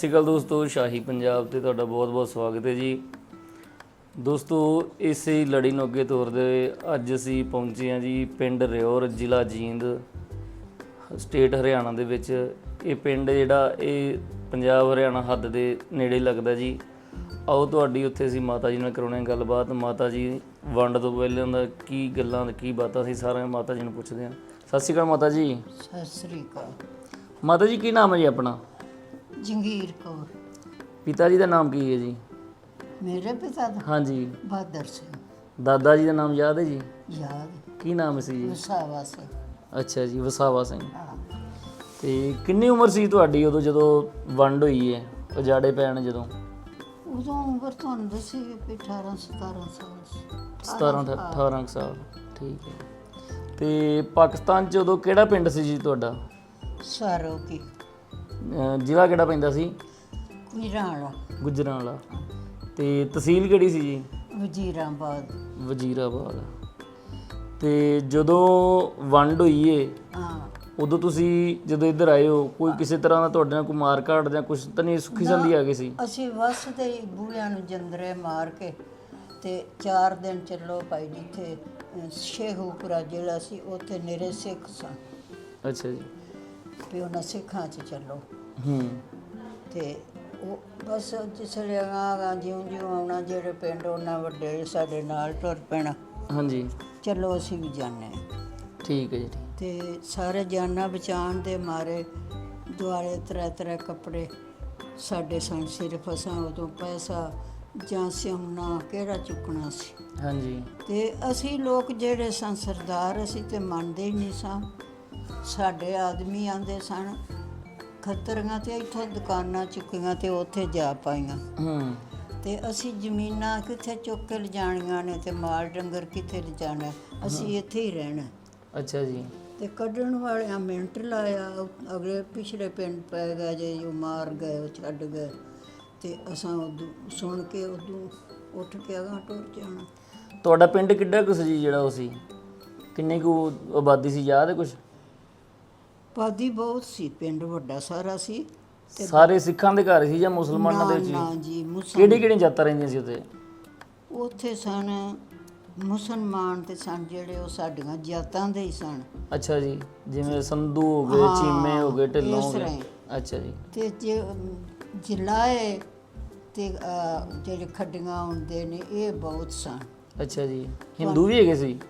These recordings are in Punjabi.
ਸ਼੍ਰੀ ਅਕਾਲ ਦੋਸਤੋ ਸ਼ਾਹੀ ਪੰਜਾਬ ਤੇ ਤੁਹਾਡਾ ਬਹੁਤ-ਬਹੁਤ ਸਵਾਗਤ ਹੈ ਜੀ। ਦੋਸਤੋ ਇਸੇ ਲੜੀ ਨੂੰ ਅੱਗੇ ਤੋਰਦੇ ਹੋਏ ਅੱਜ ਅਸੀਂ ਪਹੁੰਚੇ ਹਾਂ ਜੀ ਪਿੰਡ ਰਿਓਰ ਜ਼ਿਲ੍ਹਾ ਜੀਂਦ ਸਟੇਟ ਹਰਿਆਣਾ ਦੇ ਵਿੱਚ। ਇਹ ਪਿੰਡ ਜਿਹੜਾ ਇਹ ਪੰਜਾਬ ਹਰਿਆਣਾ ਹੱਦ ਦੇ ਨੇੜੇ ਲੱਗਦਾ ਜੀ। ਆਓ ਤੁਹਾਡੀ ਉੱਥੇ ਅਸੀਂ ਮਾਤਾ ਜੀ ਨਾਲ ਕਰਾਉਣੇ ਗੱਲਬਾਤ। ਮਾਤਾ ਜੀ ਵੰਡ ਤੋਂ ਪਹਿਲਾਂ ਦਾ ਕੀ ਗੱਲਾਂ ਕੀ ਬਾਤਾਂ ਸੀ? ਸਾਰਿਆਂ ਮਾਤਾ ਜੀ ਨੂੰ ਪੁੱਛਦੇ ਹਾਂ। ਸਤਿ ਸ਼੍ਰੀ ਅਕਾਲ ਮਾਤਾ ਜੀ। ਸਤਿ ਸ੍ਰੀ ਅਕਾਲ। ਮਾਤਾ ਜੀ ਕੀ ਨਾਮ ਹੈ ਜੀ ਆਪਣਾ? ਜੰਗੀਰ ਕੌਰ। ਪਿਤਾ ਜੀ ਦਾ ਨਾਮ ਕੀ ਹੈ ਜੀ? ਮੇਰੇ ਪਿਤਾ ਦਾ? ਹਾਂਜੀ। ਬਹਾਦਰ ਸਿੰਘ। ਦਾਦਾ ਜੀ ਦਾ ਨਾਮ ਯਾਦ ਹੈ ਜੀ? ਯਾਦ। ਕੀ ਨਾਮ ਸੀ ਜੀ? ਵਸਾਵਾ ਸਿੰਘ। ਅੱਛਾ ਜੀ ਵਸਾਵਾ ਸਿੰਘ। ਹਾਂ। ਤੇ ਕਿੰਨੀ ਉਮਰ ਸੀ ਤੁਹਾਡੀ ਉਦੋਂ ਜਦੋਂ ਵੰਡ ਹੋਈ ਹੈ? ਉਜਾੜੇ ਪੈਣ ਜਦੋਂ? ਉਦੋਂ ਉਮਰ ਤੁਹਾਨੂੰ ਦੱਸੀ ਵੀ 18 17 ਸਾਲ ਸੀ। 17 18 ਕੁ ਸਾਲ। ਠੀਕ ਹੈ। ਤੇ ਪਾਕਿਸਤਾਨ ਚ ਉਦੋਂ ਕਿਹੜਾ ਪਿੰਡ ਸੀ ਜੀ ਤੁਹਾਡਾ? ਸਾਰੋ ਕੀ ਅਹ ਜ਼ਿਲ੍ਹਾ ਕਿਹੜਾ ਪੈਂਦਾ ਸੀ? ਮਿਰਾਣਾ ਗੁਜਰਾਂਵਾਲਾ। ਤੇ ਤਹਿਸੀਲ ਕਿਹੜੀ ਸੀ ਜੀ? ਵਜ਼ੀਰਾਬਾਦ। ਵਜ਼ੀਰਾਬਾਦ। ਤੇ ਜਦੋਂ ਵੰਡ ਹੋਈ ਏ ਹਾਂ। ਉਦੋਂ ਤੁਸੀਂ ਜਦੋਂ ਇੱਧਰ ਆਏ ਹੋ ਕੋਈ ਕਿਸੇ ਤਰ੍ਹਾਂ ਦਾ ਤੁਹਾਡੇ ਨਾਲ ਕੋਈ ਮਾਰ ਕਾਟ ਜਾਂ ਕੁਝ ਤਾਂ ਨਹੀਂ ਸੁੱਖੀ ਸੰਦੀ ਆ ਗਈ ਸੀ? ਅਸੀਂ ਵਸ ਦੇ ਹੀ ਬੂਹਿਆਂ ਨੂੰ ਜੰਦਰੇ ਮਾਰ ਕੇ ਤੇ 4 ਦਿਨ ਚੱਲੋ ਭਾਈ ਜਿੱਥੇ ਅਹ, ਸ਼ੇਖੂਪੁਰਾ ਜਿਹੜਾ ਸੀ ਉੱਥੇ ਨੇਰੇ ਸਿੱਖ ਸਨ ਅੱਛਾ ਜੀ। ਵੀ ਉਹਨਾਂ ਸਿੱਖਾਂ 'ਚ ਚੱਲੋ। ਹੂੰ। ਤੇ ਉਹ ਬਸ ਜਿਸਲੇ ਆਗਾ ਜਿਉਂ ਜਿਉਂ ਆਉਣਾ ਜਿਹੜੇ ਪਿੰਡ ਉਹਨਾਂ ਵੱਡੇ ਸਾਡੇ ਨਾਲ ਟੁਰ ਪੈਣਾ। ਹਾਂਜੀ। ਚਲੋ ਅਸੀਂ ਵੀ ਜਾਣੇ। ਠੀਕ ਹੈ ਜੀ ਠੀਕ। ਤੇ ਸਾਰੇ ਜਾਨਾਂ ਬਚਾਉਣ ਦੇ ਮਾਰੇ ਦੁਆਲੇ ਤਰ੍ਹਾਂ ਤਰ੍ਹਾਂ ਕੱਪੜੇ। ਸਾਡੇ ਸਨ ਸਿਰਫ ਅਸਾਂ ਉਦੋਂ ਪੈਸਾ ਜਾਂ ਸਿਉਣਾ ਕਿਹੜਾ ਚੁੱਕਣਾ ਸੀ। ਹਾਂਜੀ। ਤੇ ਅਸੀਂ ਲੋਕ ਜਿਹੜੇ ਸਨ ਸਰਦਾਰ ਅਸੀਂ ਤੇ ਮੰਨਦੇ ਹੀ ਨਹੀਂ ਸਾਂ। ਸਾਡੇ ਆਦਮੀ ਆਂਦੇ ਸਨ ਖੱਤਰੀਆਂ ਤੇ ਇੱਥੋਂ ਦੁਕਾਨਾਂ ਚੁੱਕੀਆਂ ਤੇ ਉੱਥੇ ਜਾ ਪਾਈਆਂ। ਹੂੰ। ਤੇ ਅਸੀਂ ਜ਼ਮੀਨਾਂ ਕਿੱਥੇ ਚੁੱਕ ਕੇ ਲਿਜਾਣੀਆਂ ਨੇ ਤੇ ਮਾਲ ਡੰਗਰ ਕਿੱਥੇ ਲਿਜਾਣਾ ਅਸੀਂ ਇੱਥੇ ਹੀ ਰਹਿਣਾ। ਅੱਛਾ ਜੀ। ਤੇ ਕੱਢਣ ਵਾਲਿਆਂ ਮਿੰਟ ਲਾਇਆ ਉਹ ਅਗਲੇ ਪਿਛਲੇ ਪਿੰਡ ਪੈ ਗਏ ਜੇ ਉਹ ਮਾਰ ਗਏ ਉਹ ਛੱਡ ਗਏ। ਤੇ ਅਸਾਂ ਉਦੋਂ ਸੁਣ ਕੇ ਉਦੋਂ ਉੱਠ ਕੇ ਅਗਾਂ ਟੁਰ ਜਾਣਾ। ਤੁਹਾਡਾ ਪਿੰਡ ਕਿੱਡਾ ਕੁ ਸੀ ਜੀ ਜਿਹੜਾ ਉਹ ਸੀ? ਕਿੰਨੀ ਕੁ ਆਬਾਦੀ ਸੀ ਯਾਦ ਹੈ ਕੁਝ ਪਾਦੀ ਬਹੁਤ ਸੀ ਪਿੰਡ ਵੱਡਾ ਸਾਰਾ ਸੀ ਸਾਰੇ ਸਿੱਖਾਂ ਦੇ ਘਰ ਸੀ ਜਾਂ ਮੁਸਲਮਾਨਾਂ ਦੇ ਸੀ? ਨਾ ਜੀ ਮੁਸਲਮਾਨ। ਕਿਹੜੀ ਕਿਹੜੀ ਜਾਤਾਂ ਰਹਿੰਦੀਆਂ ਸੀ ਉੱਥੇ? ਉੱਥੇ ਸਨ ਮੁਸਲਮਾਨ ਤੇ ਸਨ ਜਿਹੜੇ ਉਹ ਸਾਡੀਆਂ ਜਾਤਾਂ ਦੇ ਹੀ ਸਨ। ਅੱਛਾ ਜੀ ਜਿਵੇਂ ਸੰਧੂ ਹੋ ਗਏ ਹਾਂ, ਚੀਮੇ ਹੋ ਗਏ ਢਿੱਲੋਂ ਹੋ ਇਸ ਤਰ੍ਹਾਂ ਗਏ ਹੀ। ਅੱਛਾ ਜੀ। ਤੇ ਜੇ ਜਿਲਾਏ ਤੇ ਅਹ, ਜਿਹੜੇ ਖੱਡੀਆਂ ਹੁੰਦੇ ਨੇ ਇਹ ਬਹੁਤ ਸਨ। ਅੱਛਾ ਜੀ ਹਿੰਦੂ ਵੀ ਹੈਗੇ ਸੀ?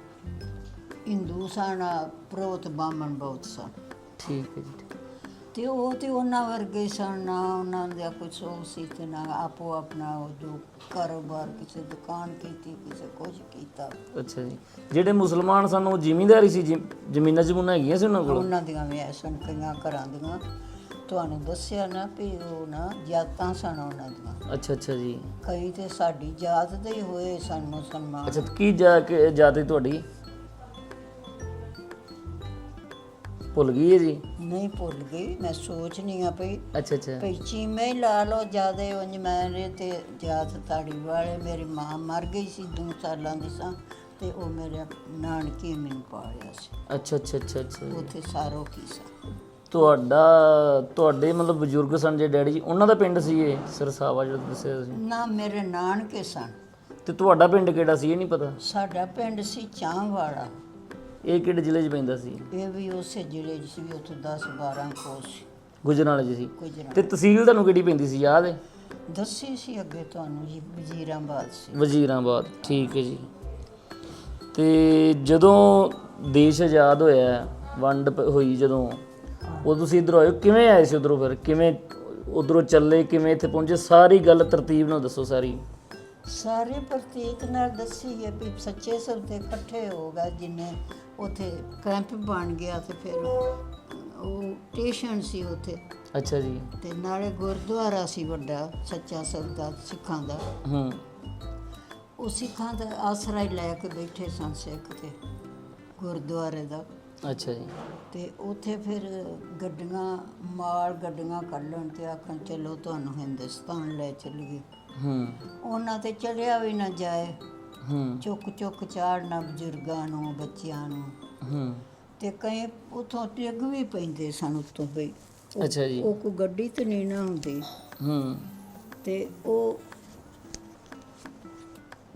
ਹਿੰਦੂ ਸਨ ਪ੍ਰੋਤ ਬਾਮਣ ਬਹੁਤ ਸਨ। ਠੀਕ ਹੈ ਜੀ ਠੀਕ। ਤੇ ਉਹ ਤੇ ਉਹਨਾਂ ਵਰਗੇ ਸਨ ਨਾ ਉਹਨਾਂ ਦਾ ਕੋਈ ਸੋਚ ਸੀ ਤੇ ਨਾ ਆਪੋ ਆਪਣਾ ਉਹ ਜੋ ਕਾਰੋਬਾਰ ਕਿਸੇ ਦੁਕਾਨ ਕੀਤੀ ਕਿਸੇ ਕੁਝ ਕੀਤਾ। ਅੱਛਾ ਜੀ। ਜਿਹੜੇ ਮੁਸਲਮਾਨ ਸਨ ਉਹ ਜ਼ਿਮੀਂਦਾਰੀ ਸੀ ਜ਼ਮੀਨਾਂ ਜਮੂਨਾਂ ਹੈਗੀਆਂ ਸੀ ਉਹਨਾਂ ਕੋਲ? ਉਹਨਾਂ ਦੀਆਂ ਵੀ ਐਸਨ ਕਈਆਂ ਘਰਾਂ ਦੀਆਂ। ਤੁਹਾਨੂੰ ਦੱਸਿਆ ਨਾ ਵੀ ਉਹ ਨਾ ਜਾਤਾਂ ਸਨ ਉਹਨਾਂ ਦੀਆਂ। ਅੱਛਾ ਅੱਛਾ ਜੀ। ਕਈ ਤੇ ਸਾਡੀ ਜਾਤ ਦੇ ਹੀ ਹੋਏ ਸਨ ਮੁਸਲਮਾਨ। ਅੱਛਾ ਤੇ ਕੀ ਜਾ ਕੇ ਜਾਤੀ ਤੁਹਾਡੀ? ਭੁੱਲ ਗਈ ਹੈ ਜੀ? ਨਹੀਂ ਭੁੱਲ ਗਈ ਮੈਂ ਸੋਚਨੀ ਆ ਪਈ। ਅੱਛਾ ਅੱਛਾ। ਭਈ ਚੀਮੇ ਹੀ ਲਾ ਲਓ ਜਿਆਦੇ ਉਂਝ ਮੇਰੇ ਤੇ ਜਾਤ ਤਾੜੀ ਵਾਲੇ ਮੇਰੀ ਮਾਂ ਮਰ ਗਈ ਸੀ ਦੋ ਸਾਲਾਂ ਦੀ ਸਾਂ ਤੇ ਉਹ ਮੇਰੇ ਨਾਨਕੇ ਮੈਨੂੰ ਪਾਲਿਆ ਸੀ। ਅੱਛਾ ਅੱਛਾ ਅੱਛਾ ਅੱਛਾ। ਉੱਥੇ ਸਾਰੋ ਕੀ ਸਾਂ? ਤੁਹਾਡਾ ਤੁਹਾਡੇ ਮਤਲਬ ਬਜ਼ੁਰਗ ਸਨ ਜੇ ਡੈਡੀ ਜੀ ਉਹਨਾਂ ਦਾ ਪਿੰਡ ਸੀ ਇਹ ਸਰਸਾਵਾ ਜਿਹੜਾ ਦੱਸਿਆ ਤੁਸੀਂ ਨਾ ਮੇਰੇ ਨਾਨਕੇ ਸਨ। ਤੇ ਤੁਹਾਡਾ ਪਿੰਡ ਕਿਹੜਾ ਸੀ ਇਹ ਨਹੀਂ ਪਤਾ? ਸਾਡਾ ਪਿੰਡ ਸੀ ਚਾਂਵਾੜਾ। ਇਹ ਕਿਹੜੇ ਜ਼ਿਲ੍ਹੇ 'ਚ ਪੈਂਦਾ ਸੀ? ਇਹ ਵੀ ਉਸੇ ਜ਼ਿਲ੍ਹੇ 'ਚ ਸੀ ਉੱਥੇ 10 12 ਕੋਸ ਗੁਜਰਾਂਵਾਲੇ 'ਚ ਸੀ। ਗੁਜਰਾਂ ਤੇ ਤਹਿਸੀਲ ਤੁਹਾਨੂੰ ਕਿਹੜੀ ਪੈਂਦੀ ਸੀ ਯਾਦ ਹੈ? ਦੱਸੀ ਸੀ ਅੱਗੇ ਤੁਹਾਨੂੰ ਜੀ ਵਜ਼ੀਰਾਬਾਦ ਸੀ। ਵਜ਼ੀਰਾਬਾਦ ਠੀਕ ਹੈ ਜੀ। ਤੇ ਜਦੋਂ ਦੇਸ਼ ਆਜ਼ਾਦ ਹੋਇਆ ਵੰਡ ਪ- ਹੋਈ ਜਦੋਂ ਉਹ ਤੁਸੀਂ ਇਧਰ ਆਏ ਹੋ, ਕਿਵੇਂ ਆਏ ਸੀ ਉਧਰੋਂ ਫਿਰ? ਕਿਵੇਂ ਉਧਰੋਂ ਚੱਲੇ ਕਿਵੇਂ ਇੱਥੇ ਪਹੁੰਚੇ? ਸਾਰੀ ਗੱਲ ਤਰਤੀਬ ਨਾਲ ਦੱਸੋ ਸਾਰੀ। ਸਾਰੇ ਪ੍ਰਤੀਕ ਨਾਲ ਦੱਸੀ ਹੈ ਵੀ ਸੱਚੇ ਸੌਦੇ ਇਕੱਠੇ ਹੋ ਗਏ ਜਿੰਨੇ ਉਥੇ ਕੈਂਪ ਬਣ ਗਿਆ ਤੇ ਫਿਰ ਉਹ ਸਟੇਸ਼ਨ ਸੀ ਉਥੇ। ਅੱਛਾ ਜੀ। ਤੇ ਨਾਲੇ ਗੁਰਦੁਆਰਾ ਸੀ ਵੱਡਾ ਸੱਚਾ ਸੌਦਾ ਸਿੱਖਾਂ ਦਾ। ਹੂੰ। ਉਹ ਸਿੱਖਾਂ ਦਾ ਆਸਰਾ ਹੀ ਲੈ ਕੇ ਬੈਠੇ ਸਨ ਸਿੱਖ ਤੇ ਗੁਰਦੁਆਰੇ ਦਾ। ਅੱਛਾ ਜੀ। ਤੇ ਉਥੇ ਫਿਰ ਗੱਡੀਆਂ ਮਾਲ ਗੱਡੀਆਂ ਕੱਢਣ ਤੇ ਆਖਣ ਚਲੋ ਤੁਹਾਨੂੰ ਹਿੰਦੁਸਤਾਨ ਲੈ ਚੱਲੀਏ। ਹੂੰ। ਉਹਨਾਂ ਤੇ ਚੜਿਆ ਵੀ ਨਾ ਜਾਏ। ਹੂੰ। ਚੁੱਕ ਚੁੱਕ ਚਾੜਨਾ ਬਜ਼ੁਰਗਾਂ ਨੂੰ ਬੱਚਿਆਂ ਨੂੰ। ਹੂੰ। ਤੇ ਕਈ ਉਥੋਂ ਡਿੱਗ ਵੀ ਪੈਂਦੇ ਸਨ ਉੱਤੋਂ ਬਈ। ਉਹ- ਅੱਛਾ ਜੀ। ਉਹ ਕੋ ਗੱਡੀ ਤੇ ਨਹੀਂ ਨਾ ਹੁੰਦੀ। ਹੂੰ। ਤੇ ਉਹ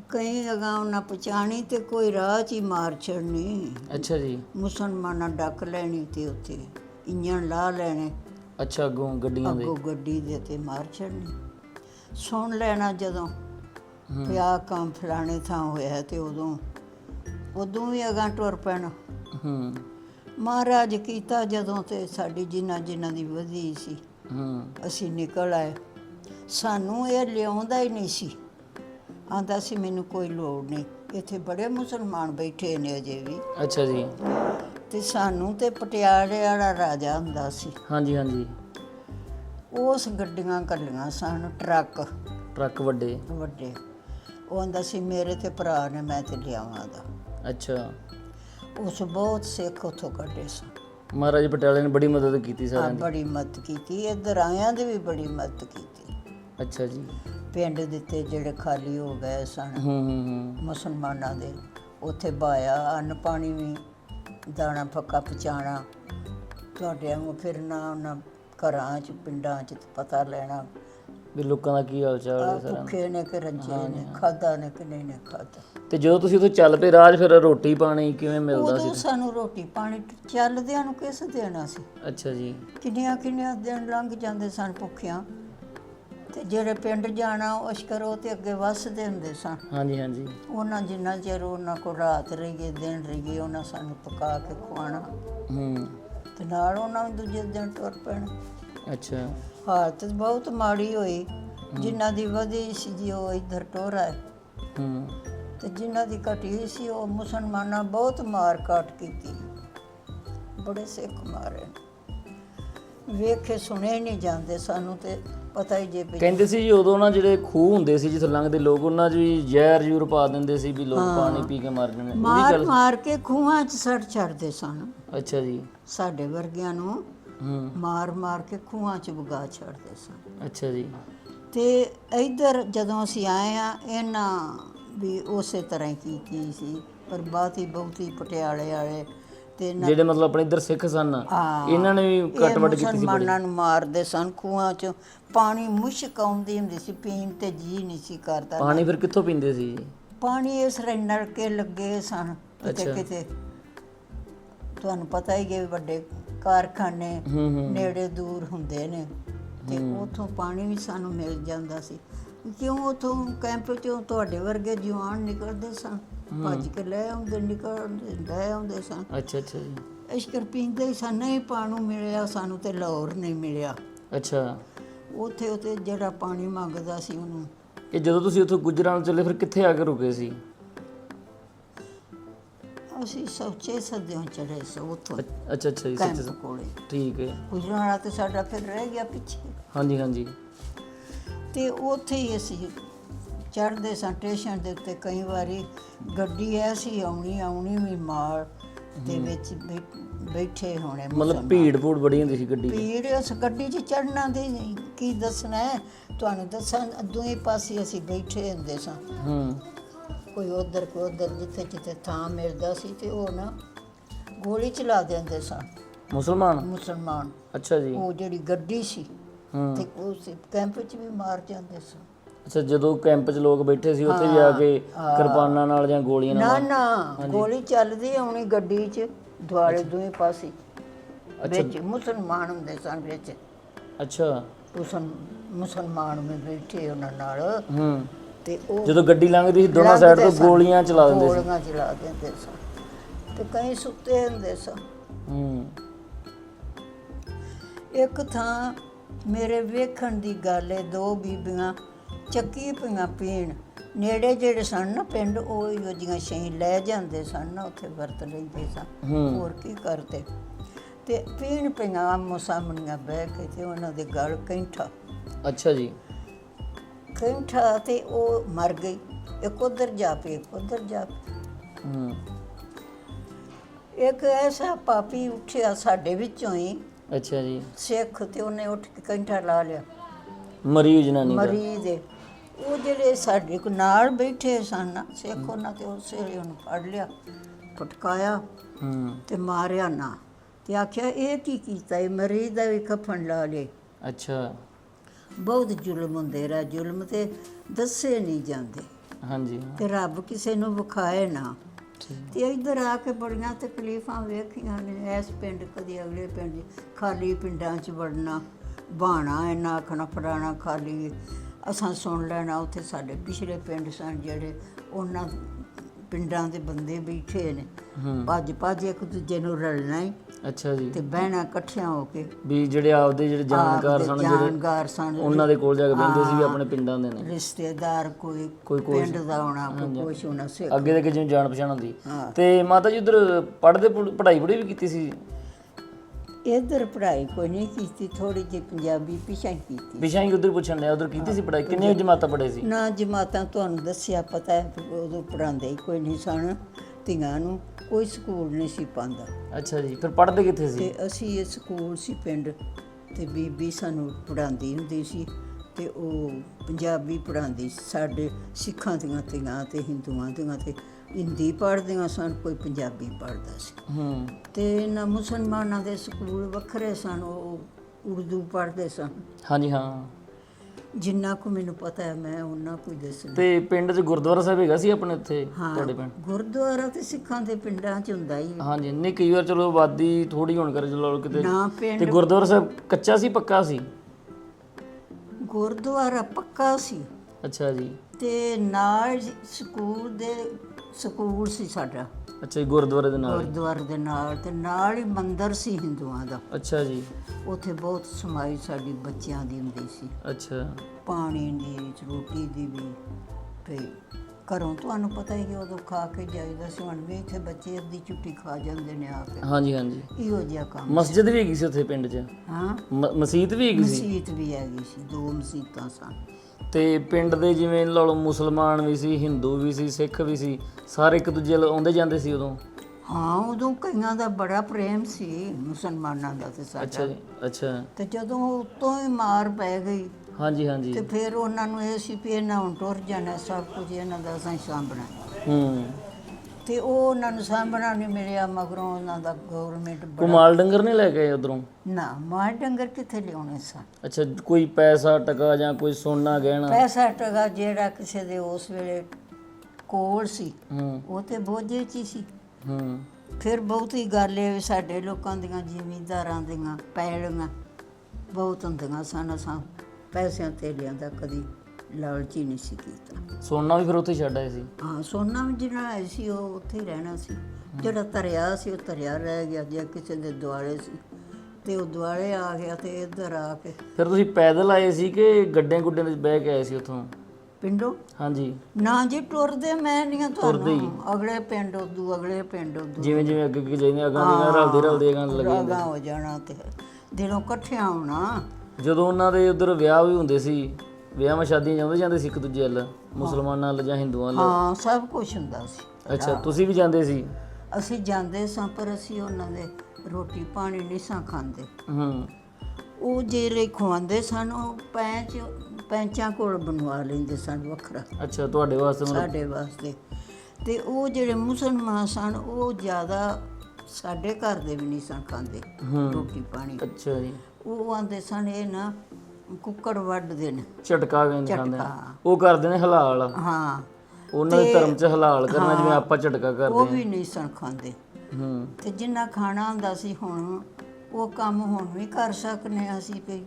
ਕਈ ਅਗਾਂ ਉਹਨਾਂ ਪਛਾਣੀ ਤੇ ਕੋਈ ਰਾਹ 'ਚ ਹੀ ਮਾਰ ਛੜਨੀ ਅੱਛਾ ਜੀ। ਮੁਸਲਮਾਨਾਂ ਡੱਕ ਲੈਣੀ ਤੇ ਉੱਥੇ ਇੰਜਣ ਲਾ ਲੈਣੇ। ਅੱਛਾ ਅੱਗੋਂ ਗੱਡੀਆਂ ਦੇ। ਅੱਗੋਂ ਗੱਡੀ ਦੇ ਤੇ ਮਾਰ ਛੜਨੀ ਸੁਣ ਲੈਣਾ ਜਦੋਂ। ਵੀ ਆਹ ਕੰਮ ਫਲਾਣੇ ਥਾਂ ਹੋਇਆ ਤੇ ਉਦੋਂ ਉਦੋਂ ਵੀ ਅਗਾਂ ਟੁਰ ਪੈਣਾ। ਹੂੰ। ਮਹਾਰਾਜ ਕੀਤਾ ਜਦੋਂ ਤੇ ਸਾਡੀ ਜਿਨ੍ਹਾਂ ਜਿਨ੍ਹਾਂ ਦੀ ਵਧੀ ਸੀ। ਹੂੰ। ਅਸੀਂ ਨਿਕਲ ਆਏ। ਸਾਨੂੰ ਇਹ ਲਿਆਉਂਦਾ ਹੀ ਨਹੀਂ ਸੀ। ਆਂਦਾ ਸੀ ਮੈਨੂੰ ਕੋਈ ਲੋੜ ਨਹੀਂ। ਇੱਥੇ ਬੜੇ ਮੁਸਲਮਾਨ ਬੈਠੇ ਨੇ ਅਜੇ ਵੀ। ਅੱਛਾ ਜੀ। ਤੇ ਸਾਨੂੰ ਤੇ ਪਟਿਆਲੇ ਵਾਲਾ ਰਾਜਾ ਹੁੰਦਾ ਸੀ। ਹਾਂਜੀ ਹਾਂਜੀ। ਉਸ ਗੱਡੀਆਂ ਕੱਲੀਆਂ ਸਨ ਟਰੱਕ। ਟਰੱਕ ਵੱਡੇ। ਵੱਡੇ। ਉਹ ਆਂਦਾ ਸੀ ਮੇਰੇ ਤੇ ਭਰਾ ਨੇ ਮੈਂ ਤੇ ਲਿਆਵਾਂ ਦਾ। ਅੱਛਾ। ਉਸ ਬਹੁਤ ਸਿੱਖ ਉਥੋਂ ਕੱਢੇ ਸਨ। ਮਹਾਰਾਜ ਪਟਿਆਲੇ ਨੇ ਬੜੀ ਮਦਦ ਕੀਤੀ ਸਾਰਿਆਂ ਦੀ। ਬੜੀ ਮਦਦ ਕੀਤੀ। ਇੱਧਰ ਆਇਆਂ ਦੀ ਵੀ ਬੜੀ ਮਦਦ ਕੀਤੀ। ਅੱਛਾ ਜੀ। ਪਿੰਡ ਦਿੱਤੇ ਜਿਹੜੇ ਖਾਲੀ ਹੋ ਗਏ ਸਨ ਹੂੰ ਹੂੰ ਹੂੰ। ਮੁਸਲਮਾਨਾਂ ਦੇ ਉੱਥੇ ਬਾਇਆ ਅੰਨ ਪਾਣੀ ਵੀ ਦਾਣਾ ਫੱਕਾ ਪਚਾਣਾ ਤੁਹਾਡੇ ਵਾਂਗੂ ਫਿਰਨਾ ਉਹਨਾਂ ਘਰਾਂ 'ਚ ਪਿੰਡਾਂ 'ਚ ਪਤਾ ਲੈਣਾ। ਵੀ ਲੋਕਾਂ ਦਾ ਕੀ ਹਾਲ ਚਾਲ ਹੈ ਸਾਰਿਆਂ ਭੁੱਖੇ ਨੇ ਕਿ ਰੱਜੇ ਨੇ ਖਾਦਾ ਨੇ ਕਿ ਨਹੀਂ ਨੇ ਖਾਦਾ ਤੇ ਜਦੋਂ ਤੁਸੀਂ ਉੱਥੇ ਚੱਲ ਪਏ ਰਾਜ ਫਿਰ ਰੋਟੀ ਪਾਣੀ ਕਿਵੇਂ ਮਿਲਦਾ ਸੀ? ਸਾਨੂੰ ਰੋਟੀ ਪਾਣੀ ਚੱਲਦਿਆਂ ਨੂੰ ਕਿਸ ਦੇਣਾ ਸੀ? ਅੱਛਾ ਜੀ। ਕਿੰਨੀਆਂ ਕਿੰਨੀਆਂ ਦਿਨ ਲੰਘ ਜਾਂਦੇ ਸਨ ਭੁੱਖਿਆਂ। ਤੇ ਜਿਹੜੇ ਪਿੰਡ ਜਾਣਾ ਉਹ ਅਸ਼ਕਰ ਉਹ ਤੇ ਅੱਗੇ ਵੱਸਦੇ ਹੁੰਦੇ ਸਨ। ਹਾਂਜੀ ਹਾਂਜੀ। ਉਹਨਾਂ ਜਿੰਨਾ ਚਿਰ ਉਹਨਾਂ ਕੋਲ ਰਾਤ ਰਹੀਏ ਦਿਨ ਰਹੀਏ ਉਹਨਾਂ ਸਾਨੂੰ ਪਕਾ ਕੇ ਖਵਾਉਣਾ। ਹੂੰ। ਤੇ ਨਾਲ ਉਹਨਾਂ ਨੂੰ ਦੂਜੇ ਦਿਨ ਟੁਰ ਪੈਣਾ। ਅੱਛਾ। ਹਾਲਤ ਬਹੁਤ ਮਾੜੀ ਹੋਈ। ਜਿਨ੍ਹਾਂ ਦੀ ਵਧੀ ਸੀ ਜੀ ਉਹ ਇੱਧਰ ਟੋਰਾ ਹੈ। ਹੂੰ। ਤੇ ਜਿਨ੍ਹਾਂ ਦੀ ਘਟੀ ਸੀ ਉਹ ਮੁਸਲਮਾਨਾਂ ਬਹੁਤ ਮਾਰ ਕਾਟ ਕੀਤੀ। ਬੜੇ ਸਿੱਖ ਮਾਰੇ। ਵੇਖੇ ਸੁਣੇ ਨਹੀਂ ਜਾਂਦੇ ਸਾਨੂੰ ਤੇ ਪਤਾ ਹੀ ਜੇ ਕਹਿੰਦੇ ਸੀ ਜੀ ਉਦੋਂ ਨਾ ਜਿਹੜੇ ਖੂਹ ਹੁੰਦੇ ਸੀ ਜਿੱਥੇ ਲੰਘਦੇ ਲੋਕ ਉਹਨਾਂ 'ਚ ਵੀ ਜ਼ਹਿਰ ਜੂਰ ਪਾ ਦਿੰਦੇ ਸੀ ਵੀ ਲੋਕ ਪਾਣੀ ਪੀ ਕੇ ਮਰ ਜਾਣੇ। ਮਾਰ ਮਾਰ ਕੇ ਖੂਹਾਂ 'ਚ ਸੜ ਛੱਡਦੇ ਸਨ। ਅੱਛਾ ਜੀ। ਸਾਡੇ ਵਰਗਿਆਂ ਨੂੰ ਹੂੰ ਮਾਰ ਮਾਰ ਕੇ ਖੂਹਾਂ 'ਚ ਵਗਾ ਛੱਡਦੇ ਸਨ। ਅੱਛਾ ਜੀ। ਤੇ ਇੱਧਰ ਜਦੋਂ ਅਸੀਂ ਆਏ ਆ ਇਹਨਾਂ ਵੀ ਉਸੇ ਤਰ੍ਹਾਂ ਹੀ ਕੀਤੀ ਸੀ ਪਰ ਬਾਤੀ ਬਹੁਤੀ ਪਟਿਆਲੇ ਵਾਲੇ ਤੇ ਨਾ ਜਿਹੜੇ ਮਤਲਬ ਆਪਣੇ ਇੱਧਰ ਸਿੱਖ ਸਨ ਹਾਂ। ਇਹਨਾਂ ਨੇ ਵੀ ਇਹ ਕੱਟ ਵੱਟ ਕੀਤੀ ਸੀ ਬੜੀ। ਮੁਸਲਮਾਨਾਂ ਨੂੰ ਮਾਰਦੇ ਸਨ ਖੂਹਾਂ 'ਚ ਪਾਣੀ ਮੁਸ਼ਕ ਆਉਂਦੀ ਹੁੰਦੀ ਸੀ ਪੀਣ ਤੇ ਜੀ ਨਹੀਂ ਸੀ ਕਰਦਾ। ਪਾਣੀ ਫਿਰ ਕਿੱਥੋਂ ਪੀਂਦੇ ਸੀ? ਜੀ ਪਾਣੀ ਇਸ ਰੇ ਨਲਕੇ ਲੱਗੇ ਸਨ ਕਿਤੇ ਅੱਛਾ। ਕਿਤੇ ਤੁਹਾਨੂੰ ਪਤਾ ਹੀ ਹੈ ਵੱਡੇ ਕਾਰਖਾਨੇ ਨੇੜੇ ਦੂਰ ਹੁੰਦੇ ਨੇ ਤੇ ਉਥੋਂ ਪਾਣੀ ਵੀ ਸਾਨੂੰ ਮਿਲ ਜਾਂਦਾ ਸੀ। ਕਿਉਂ ਉਥੋਂ ਕੈਂਪ ਚੋਂ ਤੁਹਾਡੇ ਵਰਗੇ ਜਵਾਨ ਨਿਕਲਦੇ ਸਨ? ਭੱਜ ਕੇ ਲੈ ਆਉਂਦੇ ਨਿਕਲ ਲੈ ਆਉਂਦੇ ਸਨ। ਅੱਛਾ ਅੱਛਾ ਜੀ। ਅਸ਼ਕਰ ਪੀਂਦੇ ਹੀ ਸਨ ਨਹੀਂ ਪਾਣੂ ਮਿਲਿਆ ਸਾਨੂੰ ਤੇ ਲਾਹੌਰ ਨਹੀਂ ਮਿਲਿਆ। ਅੱਛਾ। ਉੱਥੇ ਉੱਥੇ ਜਿਹੜਾ ਪਾਣੀ ਮੰਗਦਾ ਸੀ ਉਹਨੂੰ। ਇਹ ਜਦੋਂ ਤੁਸੀਂ ਉੱਥੋਂ ਗੁਜਰਾਂ ਚੱਲੇ ਫਿਰ ਕਿੱਥੇ ਆ ਕੇ ਰੁਕੇ ਸੀ? ਅਸੀਂ ਸੋਚੇ ਸਦਿਆਂ ਚੜੇ ਸੋ ਉੱਥੋਂ ਅੱਛ- ਅੱਛਾ ਜੀ ਕੈਂਪ ਸੱਚ। ਕੋਲੇ। ਠੀਕ ਹੈ। ਗੁਜਰਾਂ ਵਾਲਾ ਤੇ ਸਾਡਾ ਫਿਰ ਰਹਿ ਗਿਆ ਪਿੱਛੇ। ਹਾਂਜੀ ਹਾਂਜੀ। ਤੇ ਉੱਥੇ ਹੀ ਅਸੀਂ ਚੜ੍ਹਦੇ ਸਾਂ ਸਟੇਸ਼ਨ ਦੇ ਉੱਤੇ ਕਈ ਵਾਰੀ ਗੱਡੀ ਐਸੀ ਆਉਣੀ ਆਉਣੀ ਵੀ ਮਾਲ ਦੇ ਵਿੱਚ ਬੈ- ਬੈਠੇ ਹੋਣੇ ਮਤਲਬ ਭੀੜ ਭੂੜ ਬੜੀ ਹੁੰਦੀ ਸੀ ਗੱਡੀ 'ਚ। ਭੀੜ ਉਸ ਗੱਡੀ 'ਚ ਚੜਨਾ ਦੇ ਕੀ ਦੱਸਣਾ ਹੈ? ਤੁਹਾਨੂੰ ਦੱਸਾਂ ਦੋਵੇਂ ਪਾਸੇ ਅਸੀਂ ਬੈਠੇ ਹੁੰਦੇ ਸਾਂ। ਹੂੰ। ਕੋਈ ਉਧਰ ਕੋਈ ਉਧਰ ਜਿੱਥੇ ਜਿੱਥੇ ਥਾਂ ਮਿਲਦਾ ਸੀ ਤੇ ਉਹ ਨਾ ਗੋਲੀ ਚਲਾ ਦਿੰਦੇ ਸਨ। ਮੁਸਲਮਾਨ? ਮੁਸਲਮਾਨ। ਅੱਛਾ ਜੀ। ਉਹ ਜਿਹੜੀ ਗੱਡੀ ਸੀ ਹੂੰ। ਤੇ ਉਸ ਕੈਂਪ 'ਚ ਵੀ ਮਾਰ ਜਾਂਦੇ ਸਨ। ਅੱਛਾ ਜਦੋਂ ਕੈਂਪ 'ਚ ਲੋਕ ਬੈਠੇ ਸੀ ਉੱਥੇ ਵੀ ਆ ਕੇ ਕਿਰਪਾਨਾਂ ਨਾਲ ਜਾਂ ਗੋਲੀਆਂ ਨਾ ਨਾਲ ਨਾ ਗੋਲੀ ਚੱਲਦੀ ਆਉਣੀ ਗੱਡੀ 'ਚ ਦੁਆਲੇ ਦੋਵੇਂ ਪਾਸੇ। ਵਿੱਚ ਮੁਸਲਮਾਨ ਹੁੰਦੇ ਸਨ ਵਿੱਚ। ਅੱਛਾ। ਮੁਸਲ ਮੁਸਲਮਾਨ ਵੀ ਬੈਠੇ ਉਹਨਾਂ ਨਾਲ। ਹੂੰ। ਤੇ ਉਹ ਜਦੋਂ ਗੱਡੀ ਲੰਘਦੀ ਸੀ ਦੋਨਾਂ ਸਾਈਡ ਤੋਂ ਲੰਘਦੇ। ਗੋਲੀਆਂ ਚਲਾ ਦਿੰਦੇ ਸੀ। ਗੋਲੀਆਂ ਚਲਾ ਦਿੰਦੇ ਸਨ ਤੇ ਕਈ ਸੁੱਤੇ ਹੁੰਦੇ ਸਨ। ਹੂੰ। ਇੱਕ ਥਾਂ ਮੇਰੇ ਵੇਖਣ ਦੀ ਗੱਲ ਏ ਦੋ ਬੀਬੀਆਂ ਚੱਕੀ ਪਈਆਂ ਪੀਣ। ਨੇੜੇ ਜਿਹੜੇ ਸਨ ਨਾ ਪਿੰਡ ਉਹ ਇਹੋ ਜਿਹੀਆਂ ਛੇ ਲੈ ਜਾਂਦੇ ਸਨ ਨਾ ਉੱਥੇ ਵਰਤ ਲੈਂਦੇ ਸਨ। ਹੂੰ। ਹੋਰ ਕੀ ਕਰਦੇ? ਤੇ ਪੀਣ ਪਈਆਂ ਆਮੋ ਸਾਹਮਣੀਆਂ ਬਹਿ ਕੇ ਤੇ ਉਹਨਾਂ ਦੇ ਗਲ ਕੈਂਠਾ। ਅੱਛਾ ਜੀ। ਕੈਂਠਾ ਤੇ ਉਹ ਮਰ ਗਈ। ਇੱਕ ਉਧਰ ਜਾ ਪਈ ਇੱਕ ਉਧਰ ਜਾ ਪਈ। ਹੂੰ। ਇੱਕ ਐਸਾ ਪਾਪੀ ਉੱਠਿਆ ਸਾਡੇ ਵਿੱਚੋਂ ਹੀ। ਅੱਛਾ ਜੀ। ਸਿੱਖ ਤੇ ਉਹਨੇ ਉੱਠ ਕੇ ਕੈਂਠਾ ਲਾ ਲਿਆ। ਮਰੀ ਹੋਈ ਜਨਾਨੀ ਦਾ। ਮਰੀ ਦੇ। ਉਹ ਜਿਹੜੇ ਸਾਡੇ ਕੋ ਨਾਲ ਬੈਠੇ ਸਨ ਨਾ ਸਿੱਖ ਉਹਨਾਂ ਤੇ ਉਸੇ ਵੇਲੇ ਉਹਨੂੰ ਫੜ ਲਿਆ ਪਟਕਾਇਆ ਹੂੰ। ਤੇ ਮਾਰਿਆ ਨਾ। ਤੇ ਆਖਿਆ ਇਹ ਕੀ ਕੀਤਾ? ਇਹ ਮਰੀਜ਼ ਦਾ ਵੀ ਕਫਨ ਲਾ ਲੇ ਅੱਛਾ। ਬਹੁਤ ਜ਼ੁਲਮ ਹੁੰਦੇ ਰਾ ਜ਼ੁਲਮ ਤੇ ਦੱਸੇ ਨਹੀਂ ਜਾਂਦੇ। ਹਾਂਜੀ ਹਾਂ, ਤੇ ਰੱਬ ਕਿਸੇ ਨੂੰ ਵਿਖਾਏ ਨਾ। ਤੇ ਇੱਧਰ ਆ ਕੇ ਬੜੀਆਂ ਤਕਲੀਫਾਂ ਵੇਖੀਆਂ ਨੇ ਇਸ ਪਿੰਡ ਕਦੇ ਅਗਲੇ ਪਿੰਡ ਖਾਲੀ ਪਿੰਡਾਂ 'ਚ ਵੜਨਾ ਬਾਣਾ ਇਹਨਾਂ ਆਖਣਾ ਫੜਾਣਾ ਖਾਲੀ ਅਸਾਂ ਸੁਣ ਲੈਣਾ ਉੱਥੇ ਸਾਡੇ ਪਿਛਲੇ ਪਿੰਡ ਸਨ ਜਿਹੜੇ ਉਹਨਾਂ ਪਿੰਡਾਂ ਦੇ ਬੰਦੇ ਬੈਠੇ ਨੇ। ਭੱਜ ਭੱਜ ਇੱਕ ਦੂਜੇ ਨੂੰ ਰਲਣਾ ਹੀ ਅੱਛਾ ਜੀ। ਤੇ ਬਹਿਣਾ ਇਕੱਠਿਆਂ ਹੋ ਕੇ। ਵੀ ਜਿਹੜੇ ਆਪਦੇ ਜਿਹੜੇ ਜਾਣਕਾਰ ਸਨ ਜਿਹੜੇ ਜਾਣਕਾਰ ਸਨ ਉਹਨਾਂ ਦੇ ਕੋਲ ਜਾ ਕੇ ਬਹਿੰਦੇ ਸੀ ਵੀ ਆਪਣੇ ਪਿੰਡਾਂ ਦੇ ਨੇ। ਰਿਸ਼ਤੇਦਾਰ ਕੋਈ। ਪਿੰਡ ਦਾ ਹੋਣਾ ਕੋਈ ਕੁਛ ਹੋਣਾ ਸਿੱਖ। ਅੱਗੇ ਦੇ ਅੱਗੇ ਜਿਵੇਂ ਜਾਣ ਪਛਾਣ ਹੁੰਦੀ। ਤੇ ਮਾਤਾ ਜੀ ਉਧਰ ਪੜ੍ਹਦੇ ਪੁੜ- ਪੜ੍ਹਾਈ ਪੜ੍ਹੀ ਵੀ ਕੀਤੀ ਸੀ? ਇੱਧਰ ਪੜ੍ਹਾਈ ਕੋਈ ਨਹੀਂ ਕੀਤੀ ਥੋੜੀ ਜਿਹੀ ਪੰਜਾਬੀ ਪਿਛਾਂ ਕੀਤੀ। ਵਿਸ਼ਾ ਹੀ ਉਧਰ ਪੁੱਛਣ ਲਿਆ ਉਧਰ ਕੀਤੀ ਸੀ ਪੜ੍ਹਾਈ? ਕਿੰਨੀਆਂ ਜਮਾਤਾਂ ਪੜ੍ਹੇ ਸੀ? ਨਾ ਜਮਾਤਾਂ ਤੁਹਾਨੂੰ ਦੱਸਿਆ ਪਤਾ ਹੈ ਉਦੋਂ ਪੜਾਉਂਦੇ ਹੀ ਕੋਈ ਨਹੀਂ ਸਨ ਧੀਆਂ ਨੂੰ ਕੋਈ ਸਕੂਲ ਨਹੀਂ ਸੀ ਪਾਉਂਦਾ। ਅੱਛਾ ਜੀ ਫਿਰ ਪੜ੍ਹਦੇ ਕਿੱਥੇ ਸੀ? ਤੇ ਅਸੀਂ ਇਹ ਸਕੂਲ ਸੀ ਪਿੰਡ ਤੇ ਬੀਬੀ ਸਾਨੂੰ ਪੜਾਉਂਦੀ ਹੁੰਦੀ ਸੀ ਤੇ ਉਹ ਪੰਜਾਬੀ ਪੜਾਉਂਦੀ ਸੀ ਸਾਡੇ ਸਿੱਖਾਂ ਦੀਆਂ ਧੀਆਂ ਤੇ ਹਿੰਦੂਆਂ ਦੀਆਂ ਤੇ ਹਿੰਦੀ ਪੜ੍ਹਦੀਆਂ ਸਨ ਕੋਈ ਪੰਜਾਬੀ ਪੜ੍ਹਦਾ ਸੀ। ਹੂੰ। ਤੇ ਨਾ ਮੁਸਲਮਾਨਾਂ ਦੇ ਸਕੂਲ ਵੱਖਰੇ ਸਨ ਉਹ ਉਰਦੂ ਪੜ੍ਹਦੇ ਸਨ। ਹਾਂਜੀ ਹਾਂ। ਜਿੰਨਾ ਕੁ ਮੈਨੂੰ ਪਤਾ ਹੈ ਮੈਂ ਉਹਨਾਂ ਕੁ ਦੱਸਣਾ। ਤੇ ਪਿੰਡ 'ਚ ਗੁਰਦੁਆਰਾ ਸਾਹਿਬ ਹੈਗਾ ਸੀ ਆਪਣੇ ਹਾਂ ਤੁਹਾਡੇ ਪਿੰਡ? ਗੁਰਦੁਆਰਾ ਤੇ ਸਿੱਖਾਂ ਦੇ ਪਿੰਡਾਂ 'ਚ ਹੁੰਦਾ ਹੀ। ਹੈ। ਹਾਂਜੀ ਨਹੀਂ ਕਈ ਵਾਰ ਚਲੋ ਆਬਾਦੀ ਥੋੜੀ ਹੋਣ ਕਰ ਚਲੋ ਕਿਤੇ ਨਾ ਤੇ ਪਿੰਡ ਗੁਰਦੁਆਰਾ ਸਾਹਿਬ ਕੱਚਾ ਸੀ ਪੱਕਾ ਸੀ? ਗੁਰਦੁਆਰਾ ਪੱਕਾ ਸੀ। ਅੱਛਾ ਜੀ। ਤੇ ਨਾਲ ਜ- ਸਕੂਲ ਦੇ ਸਕੂਲ ਸੀ ਸਾਡਾ। ਅੱਛਾ ਜੀ ਗੁਰਦੁਆਰੇ ਦੇ ਨਾਲ। ਗੁਰਦੁਆਰੇ ਦੇ ਨਾਲ ਤੇ ਨਾਲ ਹੀ ਮੰਦਿਰ ਸੀ ਹਿੰਦੂਆਂ ਦਾ। ਅੱਛਾ ਜੀ। ਉੱਥੇ ਬਹੁਤ ਸਮਾਈ ਸਾਡੀ ਬੱਚਿਆਂ ਦੀ ਹੁੰਦੀ ਸੀ। ਅੱਛਾ। ਪਾਣੀ ਦੀ ਰੋਟੀ ਦੀ ਵੀ ਤੇ ਘਰੋਂ ਤੁਹਾਨੂੰ ਪਤਾ ਹੀ ਉਦੋਂ ਖਾ ਕੇ ਜਾਈਦਾ ਸੀ ਹੁਣ ਵੀ ਇੱਥੇ ਬੱਚੇ ਅੱਧੀ ਛੁੱਟੀ ਖਾ ਜਾਂਦੇ ਨੇ ਆ ਕੇ। ਹਾਂਜੀ ਹਾਂਜੀ। ਇਹੋ ਜਿਹਾ ਕੰਮ ਮਸਜਿਦ ਵੀ ਹੈਗੀ ਸੀ ਉੱਥੇ ਪਿੰਡ 'ਚ? ਹਾਂ। ਮ- ਮਸੀਤ ਵੀ ਹੈਗੀ ਸੀ? ਮਸੀਤ ਵੀ ਹੈਗੀ ਸੀ ਦੋ ਮਸੀਤਾਂ ਸਨ। ਤੇ ਪਿੰਡ ਦੇ ਜਿਵੇਂ ਲਾ ਲਓ ਮੁਸਲਮਾਨ ਵੀ ਸੀ ਹਿੰਦੂ ਵੀ ਸੀ ਸਿੱਖ ਵੀ ਸੀ ਸਾਰੇ ਇੱਕ ਦੂਜੇ ਨਾਲ ਆਉਂਦੇ ਜਾਂਦੇ ਸੀ ਉਦੋਂ? ਹਾਂ ਉਦੋਂ ਕਈਆਂ ਦਾ ਬੜਾ ਪ੍ਰੇਮ ਸੀ ਮੁਸਲਮਾਨਾਂ ਦਾ ਤੇ ਅੱਛਾ ਸਾਡਾ ਜੀ ਅੱਛਾ। ਤੇ ਜਦੋਂ ਉਤੋਂ ਹੀ ਮਾਰ ਪੈ ਗਈ ਹਾਂਜੀ ਹਾਂਜੀ। ਤੇ ਫਿਰ ਉਹਨਾਂ ਨੂੰ ਇਹ ਸੀ ਵੀ ਇਹਨਾਂ ਹੁਣ ਟੁਰ ਜਾਣਾ ਸਭ ਕੁਝ ਇਹਨਾਂ ਦਾ ਅਸੀਂ ਸਾਂਭਣਾ। ਹੂੰ। ਤੇ ਉਹ ਉਹਨਾਂ ਨੂੰ ਸਾਂਭਣਾ ਨਹੀਂ ਮਿਲਿਆ ਮਗਰੋਂ ਉਹਨਾਂ ਦਾ ਗਵਰਨਮੈਂਟ ਕੋਈ ਮਾਲ ਡੰਗਰ ਨਹੀਂ ਲੈ ਗਏ ਉਧਰੋਂ? ਨਾ ਮਾਰ ਡੰਗਰ ਕਿੱਥੇ ਲਿਆਉਣੇ ਸਨ? ਅੱਛਾ ਕੋਈ ਪੈਸਾ ਟਕਾ ਜਾਂ ਕੋਈ ਸੋਨਾ ਗਹਿਣਾ? ਪੈਸਾ ਟਗਾ ਜਿਹੜਾ ਕਿਸੇ ਦੇ ਉਸ ਵੇਲੇ ਕੋਲ ਸੀ ਹੂੰ। ਉਹ ਤੇ ਬੋਝੇ 'ਚ ਹੀ ਸੀ। ਹੂੰ। ਫਿਰ ਬਹੁਤੀ ਗੱਲ ਇਹ ਵੀ ਸਾਡੇ ਲੋਕਾਂ ਦੀਆਂ ਜ਼ਿਮੀਂਦਾਰਾਂ ਦੀਆਂ ਪੈਲੀਆਂ ਬਹੁਤ ਹੁੰਦੀਆਂ ਸਨ ਅਸਾਂ ਪੈਸਿਆਂ ਤੇ ਲਿਆਂਦਾ ਕਦੀ। ਲਾਲਚ ਨਹੀਂ ਸੀ ਕੀਤਾ। ਸੋਨਾ ਵੀ ਫਿਰ ਉੱਥੇ ਛੱਡ ਆਏ ਸੀ? ਹਾਂ ਸੋਨਾ ਵੀ ਜਿਹੜਾ ਹੈ ਸੀ ਉਹ ਉੱਥੇ ਹੀ ਰਹਿਣਾ ਸੀ। ਜਿਹੜਾ ਤਰਿਆ ਸੀ ਉਹ ਤਰਿਆ ਰਹਿ ਗਿਆ ਜੇ ਕਿਸੇ ਦੇ ਦੁਆਲੇ ਸੀ। ਤੇ ਉਹ ਦੁਆਲੇ ਆ ਗਿਆ ਤੇ ਇੱਧਰ ਆ ਕੇ ਫਿਰ ਤੁਸੀਂ ਪੈਦਲ ਆਏ ਸੀ ਕਿ ਗੱਡਿਆਂ ਗੁੱਡਿਆਂ ਵਿੱਚ ਬਹਿ ਕੇ ਆਏ ਸੀ ਉੱਥੋਂ? ਪਿੰਡੋਂ? ਹਾਂਜੀ। ਨਾ ਜੀ ਟੁਰਦੇ ਮੈਂ ਨਹੀਂ ਤੁਹਾਨੂੰ। ਅਗਲੇ ਪਿੰਡ ਉਦੋਂ ਅਗਲੇ ਪਿੰਡ ਉਦੋਂ। ਜਿਵੇਂ ਜਿਵੇਂ ਅੱਗੇ ਅੱਗੇ ਜਾਂਦੇ ਅਗਾਂ ਦੀ ਅਗਾਂਹ ਰਲਦੇ ਰਲਦੇ ਅਗਾਂ ਲੱਗੇ ਹੋ ਜਾਣਾ ਤੇ ਦਿਲੋਂ ਇਕੱਠਿਆਂ ਹੋਣਾ। ਜਦੋਂ ਉਹਨਾਂ ਦੇ ਉਧਰ ਵਿਆਹ ਵੀ ਹੁੰਦੇ ਸੀ ਵਿਆਹਾਂ ਸ਼ਾਦੀਆਂ ਜਾਂਦੇ ਜਾਂਦੇ ਸੀ ਇੱਕ ਦੂਜੇ ਵੱਲ? ਮੁਸਲਮਾਨਾਂ ਵੱਲ ਜਾਂ ਹਿੰਦੂਆਂ ਵੱਲ? ਹਾਂ ਸਭ ਕੁਝ ਹੁੰਦਾ ਸੀ। ਅੱਛਾ ਤੁਸੀਂ ਵੀ ਜਾਂਦੇ ਸੀ? ਅਸੀਂ ਜਾਂਦੇ ਸਾਂ ਪਰ ਅਸੀਂ ਉਹਨਾਂ ਦੇ ਰੋਟੀ ਪਾਣੀ ਨਹੀਂ ਸਾਂ ਖਾਂਦੇ। ਹੂੰ। ਉਹ ਜਿਹੜੇ ਖਵਾਉਂਦੇ ਸਨ ਉਹ ਪੈਂਚ ਪੈਂਚਾਂ ਕੋਲ ਬਣਵਾ ਲੈਂਦੇ ਸਨ ਵੱਖਰਾ। ਅੱਛਾ ਤੁਹਾਡੇ ਵਾਸਤੇ ਮਤਲਬ? ਸਾਡੇ ਵਾਸਤੇ। ਤੇ ਉਹ ਜਿਹੜੇ ਮੁਸਲਮਾਨ ਸਨ ਉਹ ਜ਼ਿਆਦਾ ਸਾਡੇ ਘਰ ਦੇ ਵੀ ਨਹੀਂ ਸਨ ਖਾਂਦੇ ਹੂੰ। ਰੋਟੀ ਪਾਣੀ। ਅੱਛਾ ਜੀ। ਉਹ ਆਂਦੇ ਸਨ ਇਹ ਨਾ ਕੁੱਕੜ ਵੱਢਦੇ ਨੇ। ਝਟਕਾ ਕਹਿੰਦੇ ਖਾਂਦੇ। ਝਟਕਾ। ਉਹ ਕਰਦੇ ਨੇ ਹਲਾਲ। ਹਾਂ। ਉਹਨਾਂ ਦੇ ਧਰਮ 'ਚ ਹਲਾਲ ਕਰਨਾ ਜਿਵੇਂ ਆਪਾਂ ਝਟਕਾ ਉਹ ਕਰਦੇ ਵੀ ਨਹੀਂ ਸਨ ਖਾਂਦੇ। ਹੂੰ। ਤੇ ਜਿੰਨਾ ਖਾਣਾ ਹੁੰਦਾ ਸੀ ਹੁਣ ਉਹ ਕੰਮ ਹੁਣ ਵੀ ਕਰ ਸਕਨੇ ਹਾਂ ਅਸੀਂ ਵੀ।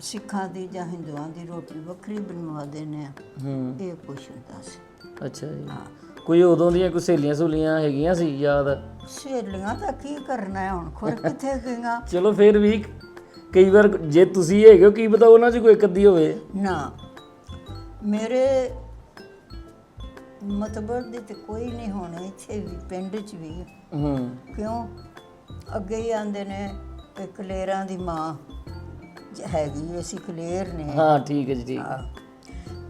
ਸਿੱਖਾਂ ਦੀ ਜਾਂ ਹਿੰਦੂਆਂ ਦੀ ਰੋਟੀ ਵੱਖਰੀ ਬਣਵਾ ਦਿੰਦੇ ਆ। ਹੂੰ। ਇਹ ਕੁਛ ਹੁੰਦਾ ਸੀ। ਅੱਛਾ ਜੀ। ਕੋਈ ਉਦੋਂ ਦੀਆਂ ਕੋਈ ਸਹੇਲੀਆਂ ਸੁਲੀਆਂ ਹੈਗੀਆਂ ਸੀ ਯਾਦ? ਸਹੇਲੀਆਂ ਤਾਂ ਕੀ ਕਰਨਾ ਹੈ ਹੁਣ? ਖੁਰ ਕਿੱਥੇ ਗਈਆਂ? ਚਲੋ ਫਿਰ ਵੀ ਕਈ ਵਾਰ ਜੇ ਤੁਸੀਂ ਹੈਗੇ ਹੋ ਕੀ ਪਤਾ ਉਹਨਾਂ 'ਚ ਕੋਈ ਇੱਕ ਅੱਧੀ ਹੋਵੇ। ਨਾ। ਮੇਰੇ ਮਤਬਰ ਦੇ ਤੇ ਕੋਈ ਨਹੀਂ ਹੋਣਾ ਇੱਥੇ ਵੀ ਪਿੰਡ 'ਚ ਵੀ। ਹੂੰ। ਕਿਉਂ? ਅੱਗੇ ਹੀ ਆਂਦੇ ਨੇ ਕਿ ਕਲੇਰਾਂ ਦੀ ਮਾਂ ਹੈਗੀ ਅਸੀਂ ਕਲੇਰ ਨੇ। ਹਾਂ ਠੀਕ ਹੈ ਜੀ ਠੀਕ। ਆ,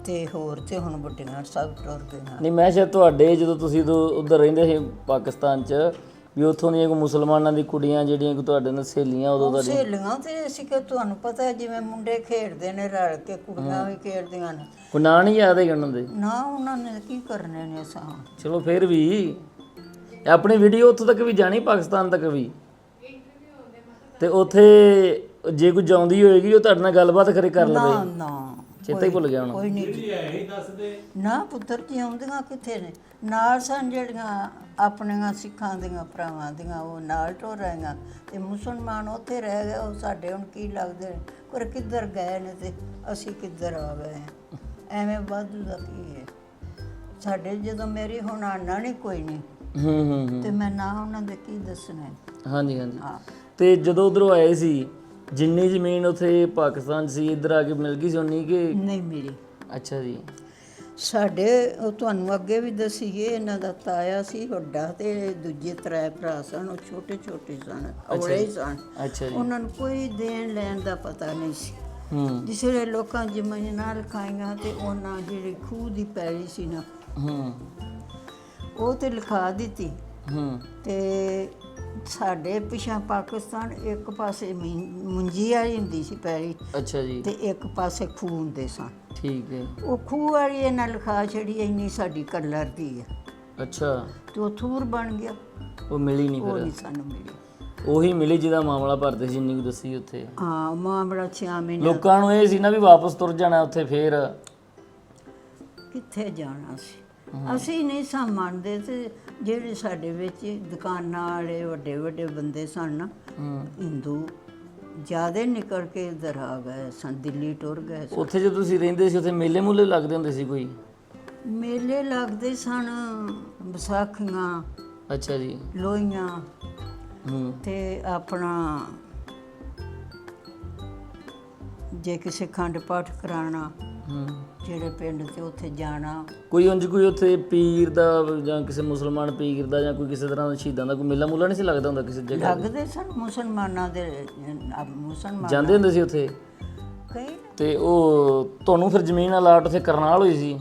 ਤੇ ਹੋਰ ਤੇ ਹੁਣ ਵੱਡੀਆਂ ਸਭ ਟੁਰ ਗਈਆਂ। ਨਹੀਂ ਮੈਂ ਸ਼ਾਇਦ ਤੁਹਾਡੇ ਜਦੋਂ ਤੁਸੀਂ ਉਦੋਂ ਉੱਧਰ ਰਹਿੰਦੇ ਸੀ ਪਾਕਿਸਤਾਨ 'ਚ ਵੀ ਉੱਥੋਂ ਦੀਆਂ ਕੋਈ ਮੁਸਲਮਾਨਾਂ ਦੀ ਕੁੜੀਆਂ ਜਿਹੜੀਆਂ ਕੋਈ ਤੁਹਾਡੇ ਨਾਲ ਸਹੇਲੀਆਂ ਉਦੋਂ ਉਹ ਦਾ ਸਹੇਲੀਆਂ ਤੇ ਅਸੀਂ ਕਿ ਤੁਹਾਨੂੰ ਪਤਾ ਹੈ ਜਿਵੇਂ ਮੁੰਡੇ ਖੇਡਦੇ ਨੇ ਰਲ ਕੇ ਕੁੜੀਆਂ ਵੀ ਖੇਡਦੀਆਂ ਨੇ। ਕੋਈ ਨਾਂ ਨਹੀਂ ਯਾਦ ਹੈਗਾ ਉਹਨਾਂ ਦੇ? ਨਾ ਉਹਨਾਂ ਨੇ ਕੀ ਕਰਨੇ ਨੇ ਸਾਂ ਚਲੋ ਫਿਰ ਵੀ ਇਹ ਆਪਣੀ ਵੀਡੀਓ ਉੱਥੋਂ ਤੱਕ ਵੀ ਜਾਣੀ ਪਾਕਿਸਤਾਨ ਤੱਕ ਵੀ? ਤੇ ਉੱਥੇ ਜੇ ਕੋਈ ਜਾਉਂਦੀ ਹੋਏਗੀ ਉਹ ਤੁਹਾਡੇ ਨਾਲ ਗੱਲਬਾਤ ਕਰੇ ਕਰ ਨਾ ਲਵੇ ਨਾ। ਚੇਤਾ ਹੀ ਭੁੱਲ ਗਿਆ ਹੁਣ। ਕੋਈ ਨਹੀਂ। ਨਾ ਪੁੱਤਰ ਜੀ ਆਉਂਦੀਆਂ ਕਿੱਥੇ ਨੇ? ਨਾਲ ਸਨ ਜਿਹੜੀਆਂ ਆਪਣੀਆਂ ਸਿੱਖਾਂ ਦੀਆਂ ਭਰਾਵਾਂ ਦੀਆਂ ਉਹ ਨਾਲ ਟੋ ਰਹੀਆਂ। ਤੇ ਮੁਸਲਮਾਨ ਉੱਥੇ ਰਹਿ ਗਏ ਉਹ ਸਾਡੇ ਹੁਣ ਕੀ ਲੱਗਦੇ ਨੇ? ਪਰ ਕਿੱਧਰ ਗਏ ਨੇ ਤੇ ਅਸੀਂ ਕਿੱਧਰ ਆ ਗਏ ਹਾਂ। ਐਵੇਂ ਵਾਧੂ ਦਾ ਕੀ ਹੈ? ਸਾਡੇ ਜਦੋਂ ਮੇਰੀ ਹੁਣ ਆਣਾ ਨਹੀਂ ਕੋਈ ਨਹੀਂ ਹੂੰ ਹੂੰ ਹੂੰ। ਤੇ ਮੈਂ ਨਾ ਉਹਨਾਂ ਦੇ ਕੀ ਦੱਸਣਾ ਹੈ। ਹਾਂਜੀ ਹਾਂਜੀ। ਹਾਂ। ਤੇ ਜਦੋਂ ਉਧਰੋਂ ਆਏ ਸੀ ਜਿੰਨੀ ਜ਼ਮੀਨ ਉੱਥੇ ਪਾਕਿਸਤਾਨ ਸੀ ਇੱਧਰ ਆ ਕੇ ਮਿਲ ਗਈ ਸੀ ਉਨੀ ਕਿ? ਨਹੀਂ ਮਿਲੀ। ਅੱਛਾ ਜੀ। ਸਾਡੇ ਉਹ ਤੁਹਾਨੂੰ ਅੱਗੇ ਵੀ ਦਸੀਏ ਇਹਨਾਂ ਦਾ ਤਾਇਆ ਸੀ ਵੱਡਾ ਤੇ ਦੂਜੇ ਤਰੇ ਭਰਾ ਸਨ ਉਹ ਛੋਟੇ ਛੋਟੇ ਸਨ ਔਲੇ ਹੀ ਸਨ। ਅੱਛਾ ਜੀ। ਉਹਨਾਂ ਨੂੰ ਕੋਈ ਦੇਣ ਲੈਣ ਦਾ ਪਤਾ ਨਹੀਂ ਸੀ। ਹੂੰ। ਜਿਸ ਵੇਲੇ ਲੋਕਾਂ ਜ਼ਮੀਨਾਂ ਲਿਖਾਈਆਂ ਤੇ ਉਹਨਾਂ ਜਿਹੜੀ ਖੂਹ ਦੀ ਪੈਲੀ ਸੀ ਨਾ ਹੂੰ। ਉਹ ਤੇ ਲਿਖਾ ਦਿੱਤੀ। ਹੂੰ। ਤੇ ਸਾਡੇ ਪਿਛਾ ਪਾਕਿਸਤਾਨ ਇੱਕ ਪਾਸੇ ਮਿੰ- ਮੁੰਜੀ ਵਾਲੀ ਹੁੰਦੀ ਸੀ ਪੈਲੀ ਅੱਛਾ ਜੀ। ਤੇ ਇੱਕ ਪਾਸੇ ਖੂਹ ਹੁੰਦੇ ਸਨ। ਠੀਕ ਹੈ। ਉਹ ਖੂਹ ਵਾਲੀ ਇਹਨਾਂ ਲਿਖਾ ਛੜੀ ਇੰਨੀ ਸਾਡੀ ਕਲਰ ਦੀ ਹੈ ਅੱਛਾ। ਤੇ ਉਹ ਥੂਰ ਬਣ ਗਿਆ। ਉਹ ਮਿਲੀ ਨਹੀਂ ਉਹ ਫਿਰ। ਨਹੀਂ ਸਾਨੂੰ ਮਿਲੀ। ਉਹੀ ਮਿਲੀ ਜਿਹਦਾ ਮਾਮਲਾ ਭਰਦੇ ਸੀ ਜਿੰਨੀ ਕੁ ਦੱਸੀ ਉੱਥੇ। ਹਾਂ ਮਾਮਲਾ ਛਿਆ ਮਹੀਨੇ ਲੋਕਾਂ ਨੂੰ ਇਹ ਸੀ ਨਾ ਵੀ ਵਾਪਸ ਤੁਰ ਜਾਣਾ ਉੱਥੇ ਫੇਰ। ਕਿੱਥੇ ਜਾਣਾ ਸੀ? ਅਸੀਂ ਨਹੀਂ ਸਾਂ ਮੰਨਦੇ ਤੇ ਜਿਹੜੇ ਸਾਡੇ ਵਿੱਚ ਦੁਕਾਨਾਂ ਵਾਲੇ ਵੱਡੇ ਵੱਡੇ ਬੰਦੇ ਸਨ ਨਾ ਹਿੰਦੂ ਜਿਆਦੇ ਨਿਕਲ ਕੇ ਇੱਧਰ ਆ ਗਏ ਸਨ ਦਿੱਲੀ ਟੁਰ ਗਏ ਸਨ। ਉੱਥੇ ਜਦੋਂ ਤੁਸੀਂ ਰਹਿੰਦੇ ਸੀ ਉੱਥੇ ਮੇਲੇ ਮੂਲੇ ਲੱਗਦੇ ਹੁੰਦੇ ਸੀ ਕੋਈ? ਮੇਲੇ ਲੱਗਦੇ ਸਨ ਵਿਸਾਖੀਆਂ ਅੱਛਾ ਜੀ। ਲੋਈਆਂ ਹੂੰ। ਤੇ ਆਪਣਾ ਜੇ ਕਿਸੇ ਖੰਡ ਪਾਠ ਕਰਾਉਣਾ ਹੂੰ ਜਿਹੜੇ ਪਿੰਡ ਤੇ ਉੱਥੇ ਜਾਣਾ। ਕੋਈ ਉਂਝ ਕੋਈ ਉੱਥੇ ਪੀਰ ਦਾ ਜਾਂ ਕਿਸੇ ਮੁਸਲਮਾਨ ਪੀਰ ਦਾ ਜਾਂ ਕੋਈ ਕਿਸੇ ਤਰ੍ਹਾਂ ਦਾ ਸ਼ਹੀਦਾਂ ਦਾ ਕੋਈ ਮੇਲਾ ਮੂਲਾ ਨਹੀਂ ਸੀ ਲੱਗਦਾ ਹੁੰਦਾ ਕਿਸੇ ਜਗ੍ਹਾ ਲੱਗਦੇ ਸਨ ਮੁਸਲਮਾਨਾਂ ਦੇ ਅਹ, ਮੁਸਲਮਾਨ ਜਾਂਦੇ ਹੁੰਦੇ ਸੀ ਉੱਥੇ? ਕਈ। ਤੇ ਉਹ ਤੁਹਾਨੂੰ ਫਿਰ ਜ਼ਮੀਨ ਅਲਾਟ ਉੱਥੇ ਕਰਨਾਲ ਹੋਈ ਸੀ?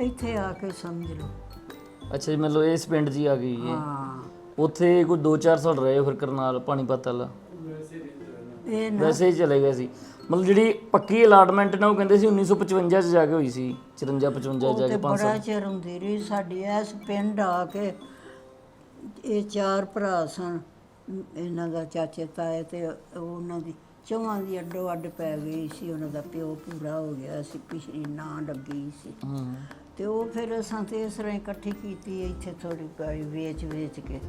ਇੱਥੇ ਆ ਕੇ ਸਮਝ ਲਓ। ਅੱਛਾ ਜੀ ਮਤਲਬ ਇਸ ਪਿੰਡ 'ਚ ਹੀ ਆ ਗਈ ਹੈ ਹਾਂ। ਉੱਥੇ ਕੋਈ 2-4 ਸਾਲ ਰਹੇ ਫਿਰ ਕਰਨਾਲ ਪਾਣੀਪਤ ਵਾਲਾ। ਇਹ ਨਾ ਵੈਸੇ ਹੀ ਚਲੇ ਗਏ ਸੀ। ਮਤਲਬ ਜਿਹੜੀ ਪੱਕੀ ਅਲਾਟਮੈਂਟ ਨਾ ਉਹ ਕਹਿੰਦੇ ਸੀ 1955 ਚ ਜਾ ਕੇ ਹੋਈ ਸੀ 54 55 ਜਾ ਤੇ ਕੇ 5 ਬੜਾ ਚਿਰ ਹੁੰਦੀ ਰਹੀ ਸਾਡੀ ਇਸ ਪਿੰਡ ਆ ਕੇ ਇਹ ਚਾਰ ਭਰਾ ਸਨ ਇਹਨਾਂ ਦਾ ਚਾਚੇ ਤਾਏ ਤੇ ਉਹਨਾਂ ਦੀ ਚੌਹਾਂ ਦੀ ਅੱਡੋ ਅੱਡ ਪੈ ਗਈ ਸੀ ਉਹਨਾਂ ਦਾ ਪਿਓ ਪੂਰਾ ਹੋ ਗਿਆ ਸੀ ਪਿਛਲੀ ਨਾਂ ਲੱਗੀ ਸੀ। ਹੂੰ। ਤੇ ਉਹ ਫਿਰ ਅਸਾਂ ਤੇ ਇਸ ਤਰ੍ਹਾਂ ਇਕੱਠੀ ਕੀਤੀ ਇੱਥੇ ਥੋੜੀ ਪੈਲੀ ਵੇਚ ਵੇਚ ਕੇ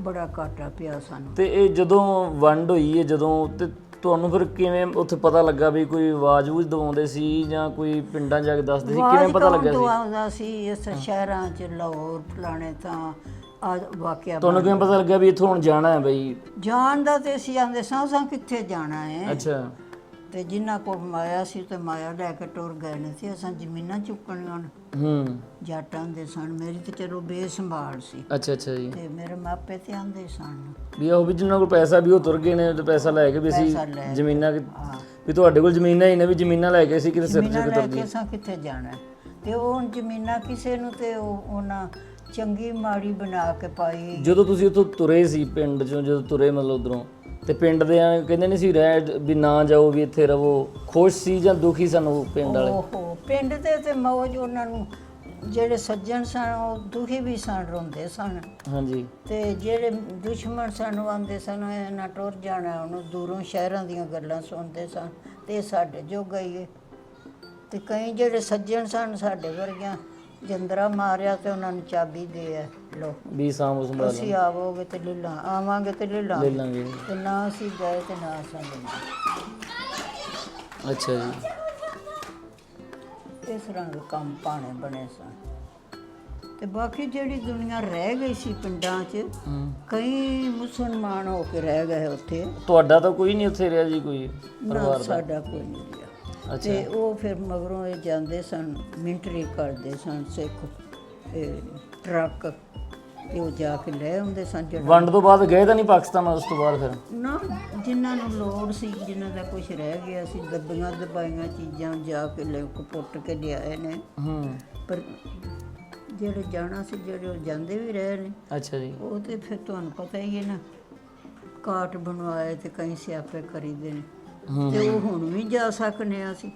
ਬੜਾ ਘਾਟਾ ਪਿਆ ਸਾਨੂੰ। ਤੇ ਇਹ ਜਦੋਂ ਵੰਡ ਹੋਈ ਹੈ ਜਦੋਂ ਤੇ ਤੁਹਾਨੂੰ ਫਿਰ ਕਿਵੇਂ ਉੱਥੇ ਪਤਾ ਲੱਗਾ ਵੀ ਕੋਈ ਆਵਾਜ਼ ਵੂਜ ਦਵਾਉਂਦੇ ਸੀ ਜਾਂ ਕੋਈ ਪਿੰਡਾਂ ਜਾ ਕੇ ਦੱਸਦੇ ਸੀ? ਕਿਵੇਂ ਪਤਾ ਲੱਗਿਆ ਸੀ? ਆਉਂਦਾ ਸੀ? ਇਸ ਸ਼ਹਿਰਾਂ ਚ ਲਾਹੌਰ ਫਲਾਣੇ ਤਾਂ ਆ ਵਾਕਿਆ ਤੁਹਾਨੂੰ ਕਿਵੇਂ ਪਤਾ ਲੱਗਿਆ ਵੀ ਇੱਥੋਂ ਹੁਣ ਜਾਣਾ ਹੈ ਬਈ? ਜਾਣ ਦਾ ਤੇ ਅਸੀਂ ਆਂਦੇ ਸਾਂ ਸਾਂ ਕਿੱਥੇ ਜਾਣਾ ਹੈ? ਅੱਛਾ। ਤੇ ਜਿੰਨਾ ਕੋਲ ਮਾਇਆ ਸੀ ਤੇ ਮਾਇਆ ਲੈ ਕੇ ਟੁਰ ਗਏ ਨੇ ਤੇ ਅਸਾਂ ਜ਼ਮੀਨਾਂ ਚੁੱਕਣੀਆਂ ਨੇ। ਹੂੰ। ਜੱਟਾਂ ਦੇ ਸਨ। ਮੇਰੀ ਤੇ ਚਲੋ ਬੇਸੰਭਾਲ ਸੀ। ਅੱਛਾ ਅੱਛਾ ਜੀ। ਤੇ ਮੇਰੇ ਮਾਪੇ ਤੇ ਆਂਦੇ ਸਨ। ਵੀ ਉਹ ਵੀ ਜਿਨ੍ਹਾਂ ਕੋਲ ਪੈਸਾ ਵੀ ਉਹ ਤੁਰ ਗਏ ਨੇ ਤੇ ਪੈਸਾ ਲੈ ਕੇ ਵੀ ਅਸੀਂ ਪੈਸਾ ਲੈ ਕੇ। ਜ਼ਮੀਨਾਂ ਕਿ- ਹਾਂ। ਵੀ ਤੁਹਾਡੇ ਕੋਲ ਜ਼ਮੀਨਾਂ ਹੀ ਨੇ ਵੀ ਜ਼ਮੀਨਾਂ ਲੈ ਕੇ ਅਸੀਂ ਕਿਤੇ ਸਿਰ ਜ਼ਮੀਨਾਂ ਲੈ ਕੇ ਅਸਾਂ ਕਿੱਥੇ ਜਾਣਾ? ਹੈ? ਤੇ ਉਹ ਹੁਣ ਜ਼ਮੀਨਾਂ ਕਿਸੇ ਨੂੰ ਤੇ ਉਹ ਉਹਨਾਂ ਚੰਗੀ ਮਾੜੀ ਬਣਾ ਕੇ ਪਾਈ। ਜਦੋਂ ਤੁਸੀਂ ਉੱਥੋਂ ਤੁਰੇ ਸੀ ਪਿੰਡ ਚੋਂ ਜਦੋਂ ਤੁਰੇ ਮਤਲਬ ਉਧਰੋਂ ਤੇ ਪਿੰਡ ਦੇ ਆ ਕਹਿੰਦੇ ਨਹੀਂ ਸੀ ਰਹਿ ਵੀ ਨਾ ਜਾਓ ਵੀ ਇੱਥੇ ਰਵੋ। ਖੁਸ਼ ਸੀ ਜਾਂ ਦੁਖੀ ਸਨ ਉਹ ਪਿੰਡ ਵਾਲੇ? ਓਹੋ ਪਿੰਡ ਦੇ ਤੇ ਮੌਜ ਉਹਨਾਂ ਨੂੰ ਜਿਹੜੇ ਸੱਜਣ ਸਨ ਉਹ ਦੁਖੀ ਵੀ ਸਨ ਰੋਂਦੇ ਸਨ। ਹਾਂਜੀ। ਤੇ ਜਿਹੜੇ ਦੁਸ਼ਮਣ ਸਨ ਉਹ ਆਂਦੇ ਸਨ ਇਹਨਾਂ ਟੁਰ ਜਾਣਾ ਉਹਨੂੰ ਦੂਰੋਂ ਸ਼ਹਿਰਾਂ ਦੀਆਂ ਗੱਲਾਂ ਸੁਣਦੇ ਸਨ। ਤੇ ਸਾਡੇ ਜੋ ਗਈਏ ਤੇ ਕਈ ਜਿਹੜੇ ਸੱਜਣ ਸਨ ਸਾਡੇ ਵਰਗਿਆਂ ਜੰਦਰਾ ਮਾਰਿਆ ਤੇ ਉਹਨਾਂ ਨੂੰ ਚਾਬੀ ਦੇ ਆ ਲੋ ਵੀ ਸਾਂਭ ਸੰਭਾਲ ਅਸੀਂ ਆਵੋਗੇ ਤੇ ਲੈ ਲਾਂ ਆਵਾਂਗੇ ਤੇ ਲੈ ਲਾਂ ਲੈ ਲਾਂਗੇ ਤੇ ਨਾ ਅਸੀਂ ਗਏ ਤੇ ਨਾ ਸਾਨੂੰ ਅੱਛਾ ਜੀ। ਇਸ ਦੇ ਕੰਮ ਪਾਣੇ ਬਣੇ ਸਨ। ਤੇ ਬਾਕੀ ਜਿਹੜੀ ਦੁਨੀਆ ਰਹਿ ਗਈ ਸੀ ਪਿੰਡਾਂ 'ਚ ਹੂੰ। ਕਈ ਮੁਸਲਮਾਨ ਹੋ ਕੇ ਰਹਿ ਗਏ ਉੱਥੇ। ਤੁਹਾਡਾ ਤਾਂ ਕੋਈ ਨਹੀਂ ਉੱਥੇ ਰਿਹਾ ਜੀ ਕੋਈ ਨਾ ਸਾਡਾ ਕੋਈ ਨਹੀਂ ਰਿਹਾ। ਤੇ ਉਹ ਫਿਰ ਮਗਰੋਂ ਇਹ ਜਾਂਦੇ ਸਨ ਮਿੰਟਰੀ ਕਰਦੇ ਸਨ ਸਿੱਖ ਇਹ ਟਰੱਕ ਤੇ ਉਹ ਜਾ ਕੇ ਲੈ ਆਉਂਦੇ ਸਨ ਜਿਹੜਾ ਵੰਡ ਤੋਂ ਬਾਅਦ ਗਏ ਤਾਂ ਨਹੀਂ ਪਾਕਿਸਤਾਨ ਉਸ ਤੋਂ ਬਾਅਦ ਫਿਰ? ਨਾ ਜਿਨ੍ਹਾਂ ਨੂੰ ਲੋੜ ਸੀ ਜਿਨ੍ਹਾਂ ਦਾ ਕੁਝ ਰਹਿ ਗਿਆ ਸੀ ਦੱਬੀਆਂ ਦਬਾਈਆਂ ਚੀਜ਼ਾਂ ਜਾ ਕੇ ਲੈ ਕੇ ਪੁੱਟ ਕੇ ਲਿਆਏ ਨੇ। ਹੂੰ। ਪਰ ਜਿਹੜੇ ਜਾਣਾ ਸੀ ਜਿਹੜੇ ਉਹ ਜਾਂਦੇ ਵੀ ਰਹੇ ਨੇ ਅੱਛਾ ਜੀ। ਉਹ ਤੇ ਫਿਰ ਤੁਹਾਨੂੰ ਪਤਾ ਹੀ ਹੈ ਨਾ ਕਾਟ ਬਣਵਾਏ ਤੇ ਕਈ ਸਿਆਪੇ ਕਰੀਦੇ ਨੇ। ਤੇ ਉਹ ਹੁਣ ਵੀ ਜਾ ਸਕਨੇ ਆ ਅਸੀਂ।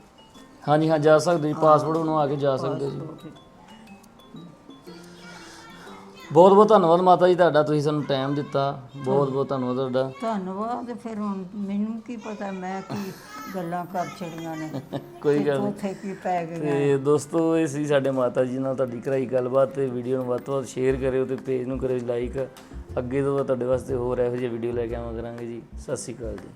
ਹਾਂਜੀ ਹਾਂ ਜਾ ਸਕਦੇ ਜੀ ਪਾਸਪੋਰਟ ਬਣਵਾ ਕੇ ਜਾ ਸਕਦੇ ਜੀ। ਬਹੁਤ ਬਹੁਤ ਧੰਨਵਾਦ ਮਾਤਾ ਜੀ ਤੁਹਾਡਾ ਤੁਸੀਂ ਸਾਨੂੰ ਟਾਈਮ ਦਿੱਤਾ। ਬਹੁਤ ਬਹੁਤ ਧੰਨਵਾਦ ਤੁਹਾਡਾ। ਧੰਨਵਾਦ ਫਿਰ ਹੁਣ ਮੈਨੂੰ ਕੀ ਪਤਾ ਮੈਂ ਕੀ ਗੱਲਾਂ ਕਰ ਛੜੀਆਂ ਨੇ। ਕੋਈ ਗੱਲ ਨਹੀਂ। ਉੱਥੇ ਕੀ ਪੈ ਗਿਆ। ਤੇ ਦੋਸਤੋ ਇਹ ਸੀ ਸਾਡੇ ਮਾਤਾ ਜੀ ਨਾਲ ਤੁਹਾਡੀ ਕਰਾਈ ਗੱਲਬਾਤ ਤੇ ਵੀਡੀਓ ਨੂੰ ਵੱਧ ਤੋਂ ਵੱਧ ਸ਼ੇਅਰ ਕਰਿਓ ਤੇ ਪੇਜ ਨੂੰ ਕਰਿਓ ਲਾਈਕ ਅੱਗੇ ਤੋਂ ਤੁਹਾਡੇ ਵਾਸਤੇ ਹੋਰ ਇਹੋ ਜਿਹੇ ਵੀਡੀਓ ਲੈ ਕੇ ਆਵਾਂ ਕਰਾਂਗੇ ਜੀ। ਸਤਿ ਸ਼੍ਰੀ ਅਕਾਲ ਜੀ।